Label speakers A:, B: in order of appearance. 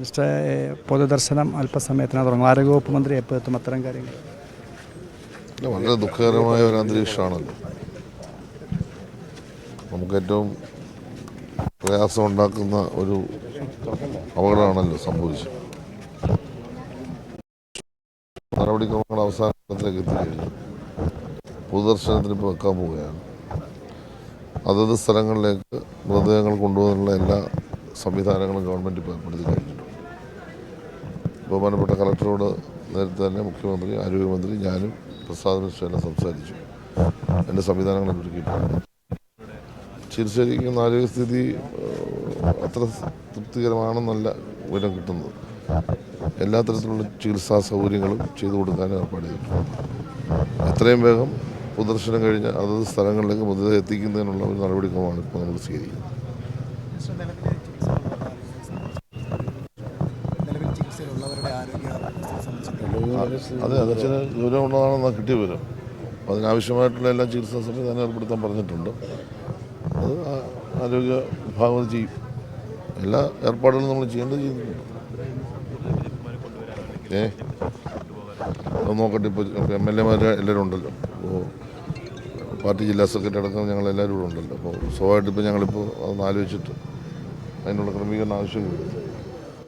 A: Minister പൊതുദർശനം അല്പസമയത്തിനാണ് തുടങ്ങും. ആരോഗ്യവകുപ്പ് മന്ത്രി എപ്പോൾ എത്തും? അത്തരം കാര്യങ്ങൾ.
B: വളരെ ദുഃഖകരമായ ഒരു അന്തരീക്ഷമാണല്ലോ. നമുക്ക് ഏറ്റവും പ്രയാസം ഉണ്ടാക്കുന്ന ഒരു അപകടമാണല്ലോ സംഭവിച്ചത്. നടപടിക്രമങ്ങൾ അവസാനത്തിലേക്ക് എത്തിക്കഴിഞ്ഞു. പൊതുദർശനത്തിന് ഇപ്പോൾ വെക്കാൻ പോവുകയാണ്. അതത് സ്ഥലങ്ങളിലേക്ക് മൃതദേഹങ്ങൾ കൊണ്ടുപോകാനുള്ള എല്ലാ സംവിധാനങ്ങളും ഗവൺമെന്റ് ഇപ്പോൾ ഏർപ്പെടുത്തി കഴിഞ്ഞിട്ടുണ്ട്. ബഹുമാനപ്പെട്ട കളക്ടറോട് നേരത്തെ തന്നെ മുഖ്യമന്ത്രി ആരോഗ്യമന്ത്രി ഞാനും പ്രസാദ് മിശ്ര സംസാരിച്ചു. എന്റെ സംവിധാനങ്ങൾ ഒരുക്കിയിട്ടുണ്ട് ചികിത്സയിരിക്കുന്ന ആരോഗ്യസ്ഥിതി അത്ര തൃപ്തികരമാണെന്നല്ല വിവരം കിട്ടുന്നത്. എല്ലാ തരത്തിലുള്ള ചികിത്സാ സൗകര്യങ്ങളും ചെയ്തു കൊടുക്കാൻ ഏർപ്പാട് ചെയ്തിട്ടുണ്ട്. എത്രയും വേഗം പൊതുദർശനം കഴിഞ്ഞ് അതത് സ്ഥലങ്ങളിലേക്ക് മൃതദേഹം എത്തിക്കുന്നതിനുള്ള ഒരു നടപടിക്രമമാണ് ഇപ്പോൾ നമ്മൾ സ്വീകരിക്കുന്നത്. അതെ അച്ഛന് വിവരമുള്ളതാണെന്നാണ് കിട്ടിയ വിവരം. അപ്പോൾ അതിനാവശ്യമായിട്ടുള്ള എല്ലാ ചികിത്സാ സംവിധാനം ഏർപ്പെടുത്താൻ പറഞ്ഞിട്ടുണ്ട്. അത് ആരോഗ്യ വിഭാഗം ചെയ്യും എല്ലാ ഏർപ്പാടുകളും നമ്മൾ ചെയ്യേണ്ടത് ചെയ്യുന്നുണ്ട് ഏ? അത് നോക്കട്ടെ ഇപ്പോൾ എം എൽ എമാർ എല്ലാവരും ഉണ്ടല്ലോ. അപ്പോൾ പാർട്ടി ജില്ലാ സെക്രട്ടറി അടക്കം ഞങ്ങൾ എല്ലാവരും ഇവിടെ ഉണ്ടല്ലോ. അപ്പോൾ സ്വാഭാവികമായിട്ട് ഇപ്പോൾ ഞങ്ങളിപ്പോൾ അതൊന്ന് ആലോചിച്ചിട്ട് അതിനുള്ള ക്രമീകരണം ആവശ്യമില്ല.